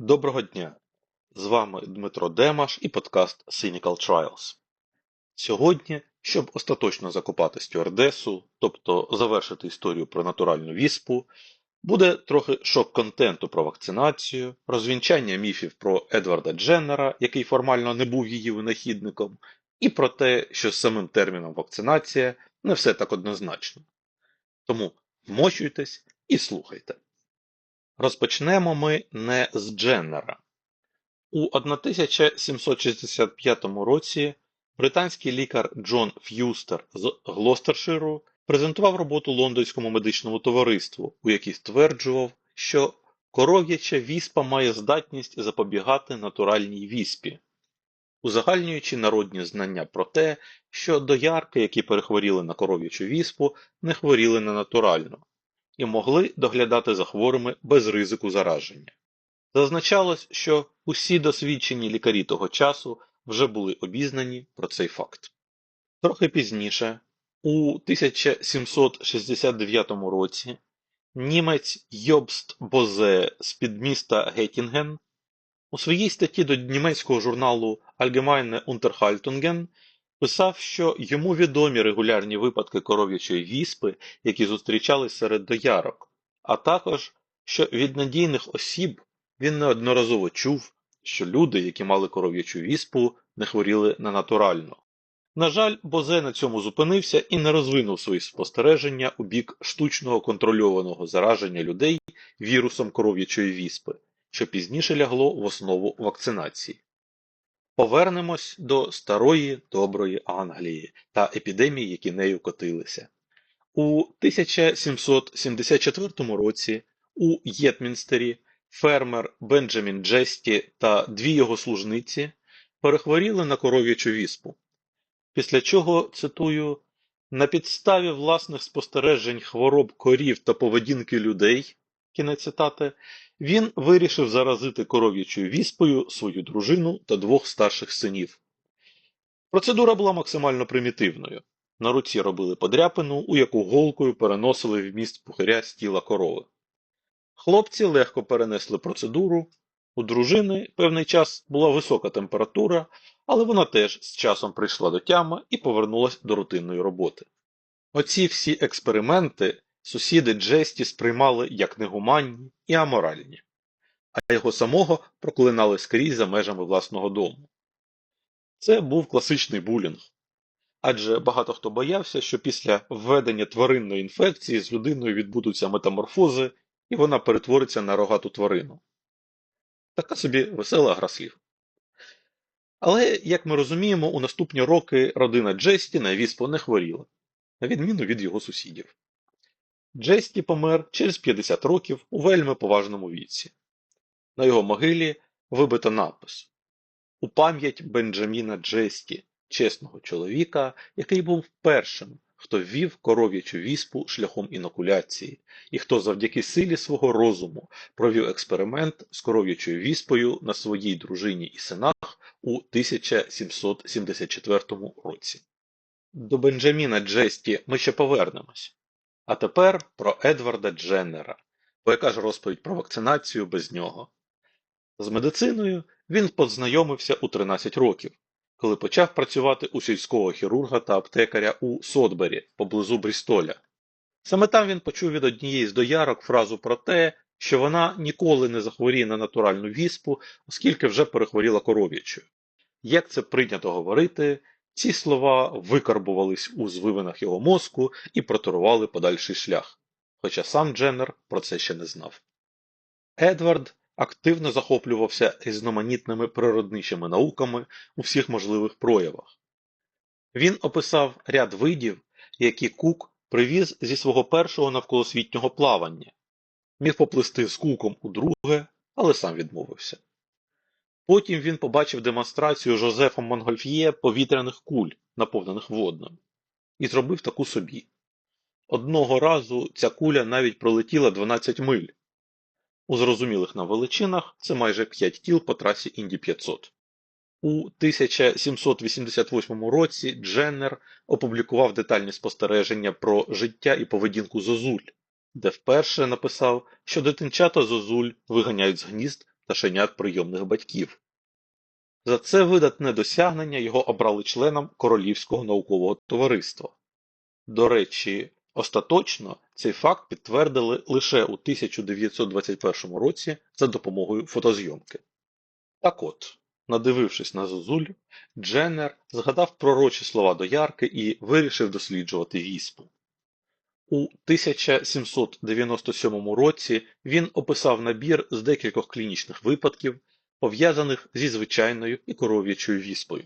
Доброго дня! З вами Дмитро Демаш і подкаст Cynical Trials. Сьогодні, щоб остаточно закопати стюардесу, тобто завершити історію про натуральну віспу, буде трохи шок-контенту про вакцинацію, розвінчання міфів про Едварда Дженнера, який формально не був її винахідником, і про те, що з самим терміном вакцинація не все так однозначно. Тому вмощуйтесь і слухайте. Розпочнемо ми не з Дженнера. У 1765 році британський лікар Джон Ф'юстер з Глостерширу презентував роботу Лондонському медичному товариству, у якій стверджував, що коров'яча віспа має здатність запобігати натуральній віспі, узагальнюючи народні знання про те, що доярки, які перехворіли на коров'ячу віспу, не хворіли на натуральну і могли доглядати за хворими без ризику зараження. Зазначалось, що усі досвідчені лікарі того часу вже були обізнані про цей факт. Трохи пізніше, у 1769 році, німець Йобст Бозе з під міста Геттінген у своїй статті до німецького журналу Allgemeine Unterhaltungen писав, що йому відомі регулярні випадки коров'ячої віспи, які зустрічались серед доярок, а також, що від надійних осіб він неодноразово чув, що люди, які мали коров'ячу віспу, не хворіли на натуральну. На жаль, Бозе на цьому зупинився і не розвинув свої спостереження у бік штучного контрольованого зараження людей вірусом коров'ячої віспи, що пізніше лягло в основу вакцинації. Повернемось до старої доброї Англії та епідемій, які нею котилися. У 1774 році у Єтмінстері фермер Бенджамін Джесті та дві його служниці перехворіли на коров'ячу віспу. Після чого, цитую, на підставі власних спостережень хвороб корів та поведінки людей, кінець цитати, він вирішив заразити коров'ячою віспою свою дружину та двох старших синів. Процедура була максимально примітивною. На руці робили подряпину, у яку голкою переносили вміст пухиря з тіла корови. Хлопці легко перенесли процедуру. У дружини певний час була висока температура, але вона теж з часом прийшла до тями і повернулася до рутинної роботи. Оці всі експерименти сусіди Джесті сприймали як негуманні і аморальні, а його самого проклинали скрізь за межами власного дому. Це був класичний булінг. Адже багато хто боявся, що після введення тваринної інфекції з людиною відбудуться метаморфози і вона перетвориться на рогату тварину. Така собі весела гра слів. Але, як ми розуміємо, у наступні роки родина Джесті на віспу не хворіла, на відміну від його сусідів. Джесті помер через 50 років у вельми поважному віці. На його могилі вибито напис У пам'ять Бенджаміна Джесті, чесного чоловіка, який був першим, хто ввів коров'ячу віспу шляхом інокуляції, і хто завдяки силі свого розуму провів експеримент з коров'ячою віспою на своїй дружині і синах у 1774 році. До Бенджаміна Джесті ми ще повернемось. А тепер про Едварда Дженнера, бо яка ж розповідь про вакцинацію без нього. З медициною він познайомився у 13 років, коли почав працювати у сільського хірурга та аптекаря у Сотбері поблизу Брістоля. Саме там він почув від однієї з доярок фразу про те, що вона ніколи не захворіє на натуральну віспу, оскільки вже перехворіла коров'ячою. Як це прийнято говорити, ці слова викарбувались у звивинах його мозку і проторували подальший шлях, хоча сам Дженнер про це ще не знав. Едвард активно захоплювався різноманітними природничими науками у всіх можливих проявах. Він описав ряд видів, які Кук привіз зі свого першого навколосвітнього плавання, міг поплисти з куком у друге, але сам відмовився. Потім він побачив демонстрацію Жозефом Монгольф'є повітряних куль, наповнених водним, і зробив таку собі. Одного разу ця куля навіть пролетіла 12 миль. У зрозумілих нам величинах це майже 5 кіл по трасі Інді 500. У 1788 році Дженнер опублікував детальні спостереження про життя і поведінку зозуль, де вперше написав, що дитинчата зозуль виганяють з гнізд пташенят прийомних батьків. За це видатне досягнення його обрали членом Королівського наукового товариства. До речі, остаточно цей факт підтвердили лише у 1921 році за допомогою фотозйомки. Так от, надивившись на зозуль, Дженнер згадав пророчі слова доярки і вирішив досліджувати віспу. У 1797 році він описав набір з декількох клінічних випадків, пов'язаних зі звичайною і коров'ячою віспою.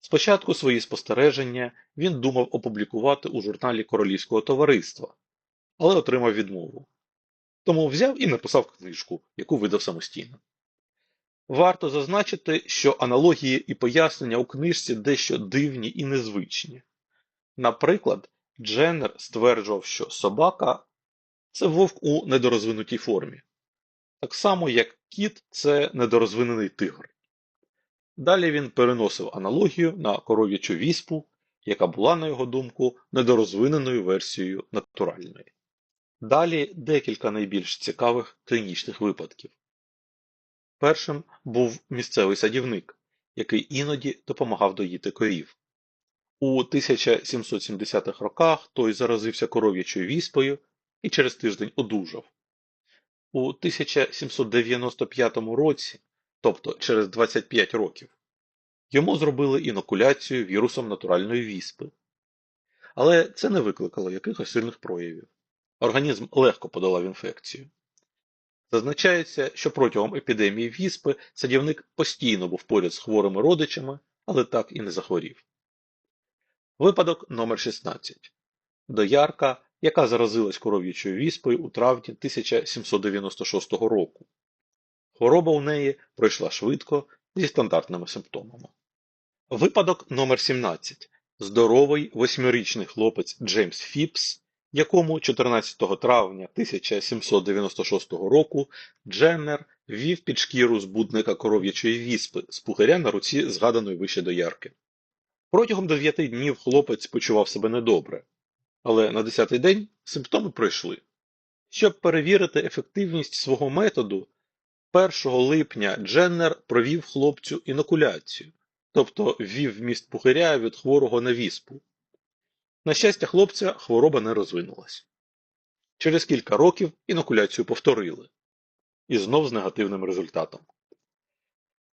Спочатку свої спостереження він думав опублікувати у журналі Королівського товариства, але отримав відмову. Тому взяв і написав книжку, яку видав самостійно. Варто зазначити, що аналогії і пояснення у книжці дещо дивні і незвичні. Наприклад, Дженнер стверджував, що собака це вовк у недорозвинутій формі, так само як кіт це недорозвинений тигр. Далі він переносив аналогію на коров'ячу віспу, яка була, на його думку, недорозвиненою версією натуральної. Далі декілька найбільш цікавих клінічних випадків. Першим був місцевий садівник, який іноді допомагав доїти корів. У 1770-х роках той заразився коров'ячою віспою і через тиждень одужав. У 1795 році, тобто через 25 років, йому зробили інокуляцію вірусом натуральної віспи. Але це не викликало якихось сильних проявів. Організм легко подолав інфекцію. Зазначається, що протягом епідемії віспи садівник постійно був поряд з хворими родичами, але так і не захворів. Випадок номер 16 Доярка, яка заразилась коров'ячою віспою у травні 1796 року. Хвороба у неї пройшла швидко зі стандартними симптомами. Випадок номер 17 Здоровий восьмирічний хлопець Джеймс Фіпс, якому 14 травня 1796 року Дженнер ввів під шкіру збудника коров'ячої віспи з пухаря на руці згаданої вище доярки. Протягом 9 днів хлопець почував себе недобре, але на 10-й день симптоми пройшли. Щоб перевірити ефективність свого методу, 1 липня Дженнер провів хлопцю інокуляцію, тобто ввів вміст пухиря від хворого на віспу. На щастя, хлопця хвороба не розвинулась. Через кілька років інокуляцію повторили. І знов з негативним результатом.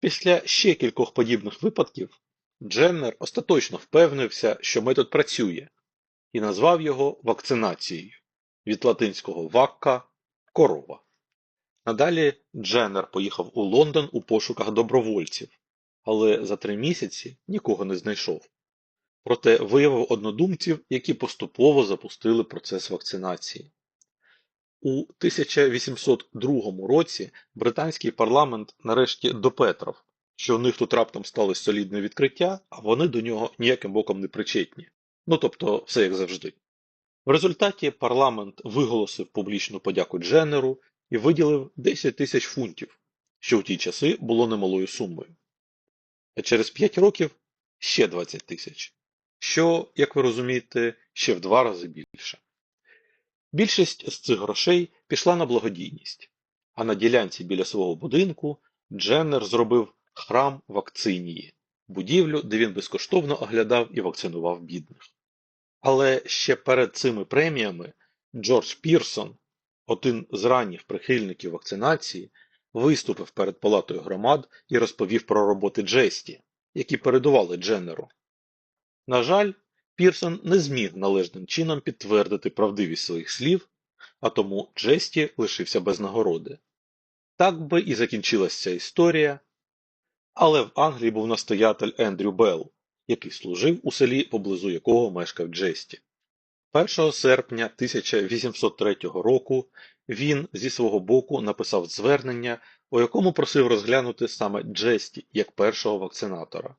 Після ще кількох подібних випадків Дженнер остаточно впевнився, що метод працює, і назвав його вакцинацією від латинського вакка корова. Надалі Дженнер поїхав у Лондон у пошуках добровольців, але за три місяці нікого не знайшов. Проте виявив однодумців, які поступово запустили процес вакцинації. У 1802 році британський парламент нарешті допетрав, що у них тут раптом сталося солідне відкриття, а вони до нього ніяким боком не причетні. Ну тобто, все як завжди. В результаті парламент виголосив публічну подяку Дженнеру і виділив 10 тисяч фунтів, що в ті часи було немалою сумою. А через 5 років ще 20 тисяч, що, як ви розумієте, ще в два рази більше. Більшість з цих грошей пішла на благодійність, а на ділянці біля свого будинку Дженнер зробив храм вакцинії, будівлю, де він безкоштовно оглядав і вакцинував бідних. Але ще перед цими преміями Джордж Пірсон, один з ранніх прихильників вакцинації, виступив перед палатою громад і розповів про роботи Джесті, які передували Дженнеру. На жаль, Пірсон не зміг належним чином підтвердити правдивість своїх слів, а тому Джесті лишився без нагороди. Так би і закінчилася ця історія, але в Англії був настоятель Ендрю Белл, який служив у селі, поблизу якого мешкав Джесті. 1 серпня 1803 року він зі свого боку написав звернення, у якому просив розглянути саме Джесті як першого вакцинатора.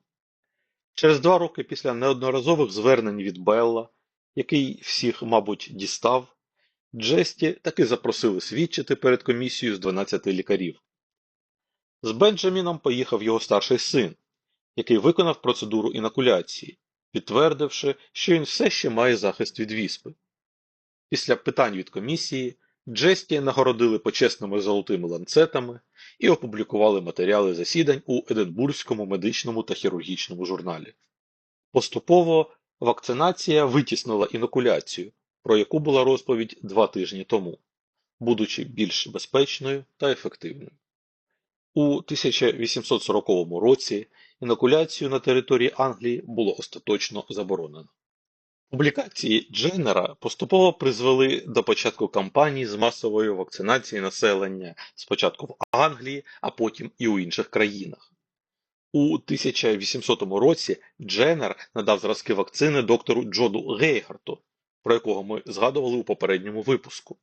Через два роки після неодноразових звернень від Белла, який всіх, мабуть, дістав, Джесті таки запросили свідчити перед комісією з 12 лікарів. З Бенджаміном поїхав його старший син, який виконав процедуру інокуляції, підтвердивши, що він все ще має захист від віспи. Після питань від комісії Джесті нагородили почесними золотими ланцетами і опублікували матеріали засідань у Единбурзькому медичному та хірургічному журналі. Поступово вакцинація витіснила інокуляцію, про яку була розповідь два тижні тому, будучи більш безпечною та ефективною. У 1840 році інокуляцію на території Англії було остаточно заборонено. Публікації Дженнера поступово призвели до початку кампаній з масової вакцинації населення спочатку в Англії, а потім і у інших країнах. У 1800 році Дженнер надав зразки вакцини доктору Джоду Гейгарту, про якого ми згадували у попередньому випуску.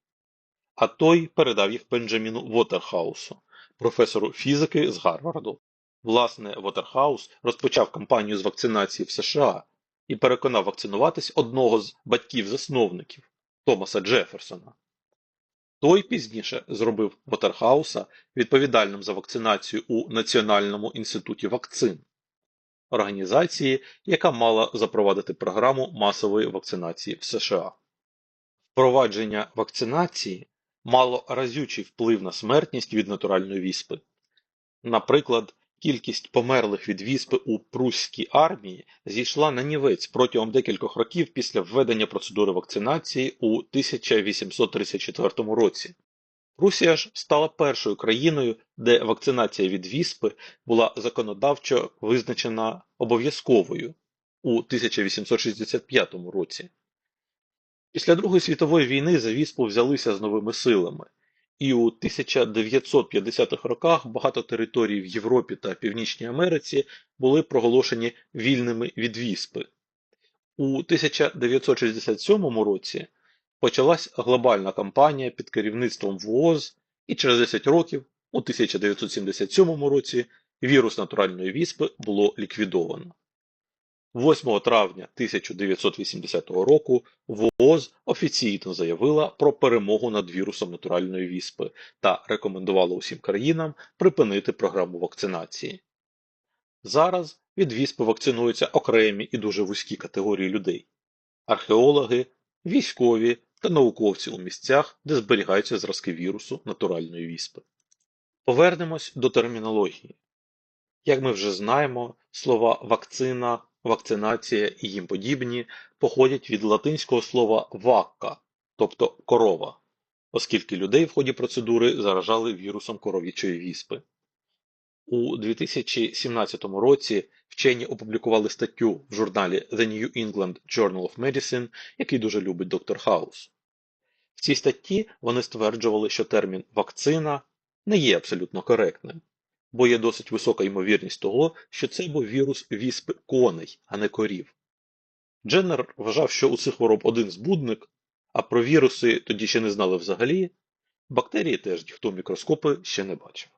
А той передав їх Бенджаміну Вотерхаусу, професору фізики з Гарварду. Власне, Вотерхаус розпочав кампанію з вакцинації в США і переконав вакцинуватись одного з батьків-засновників Томаса Джеферсона. Той пізніше зробив Вотерхауса відповідальним за вакцинацію у Національному інституті вакцин, організації, яка мала запровадити програму масової вакцинації в США. Впровадження вакцинації мало разючий вплив на смертність від натуральної віспи. Наприклад, кількість померлих від віспи у прусській армії зійшла на нівець протягом декількох років після введення процедури вакцинації у 1834 році. Прусія ж стала першою країною, де вакцинація від віспи була законодавчо визначена обов'язковою у 1865 році. Після Другої світової війни за віспу взялися з новими силами, і у 1950-х роках багато територій в Європі та Північній Америці були проголошені вільними від віспи. У 1967 році почалась глобальна кампанія під керівництвом ВООЗ, і через 10 років, у 1977 році, вірус натуральної віспи було ліквідовано. 8 травня 1980 року ВООЗ офіційно заявила про перемогу над вірусом натуральної віспи та рекомендувала усім країнам припинити програму вакцинації. Зараз від віспи вакцинуються окремі і дуже вузькі категорії людей археологи, військові та науковці у місцях, де зберігаються зразки вірусу натуральної віспи. Повернемось до термінології. Як ми вже знаємо, слова вакцина, вакцинація і їм подібні походять від латинського слова вакка, тобто корова, оскільки людей в ході процедури заражали вірусом коров'ячої віспи. У 2017 році вчені опублікували статтю в журналі The New England Journal of Medicine, який дуже любить доктор Хаус. В цій статті вони стверджували, що термін вакцина не є абсолютно коректним, бо є досить висока ймовірність того, що це був вірус віспи коней, а не корів. Дженнер вважав, що у цих хвороб один збудник, а про віруси тоді ще не знали взагалі, бактерії теж ніхто мікроскопи ще не бачив.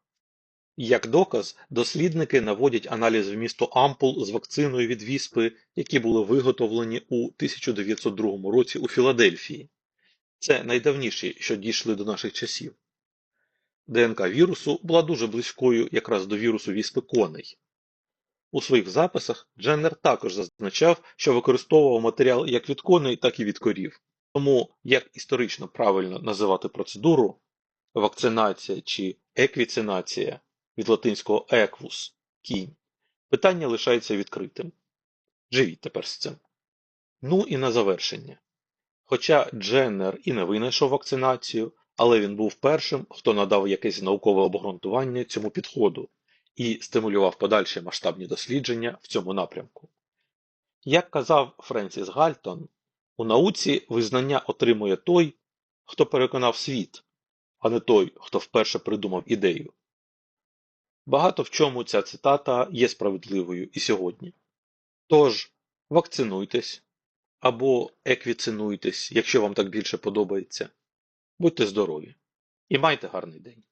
Як доказ, дослідники наводять аналіз вмісту ампул з вакциною від віспи, які були виготовлені у 1902 році у Філадельфії. Це найдавніші, що дійшли до наших часів. ДНК вірусу була дуже близькою якраз до вірусу віспи коней. У своїх записах Дженнер також зазначав, що використовував матеріал як від коней, так і від корів. Тому як історично правильно називати процедуру вакцинація чи еквіцинація від латинського еквус кінь, питання лишається відкритим. Живіть тепер з цим. Ну і на завершення. Хоча Дженнер і не винайшов вакцинацію, але він був першим, хто надав якесь наукове обґрунтування цьому підходу і стимулював подальші масштабні дослідження в цьому напрямку. Як казав Френсіс Гальтон, у науці визнання отримує той, хто переконав світ, а не той, хто вперше придумав ідею. Багато в чому ця цитата є справедливою і сьогодні. Тож, вакцинуйтесь або еквіцинуйтесь, якщо вам так більше подобається. Будьте здорові і майте гарний день!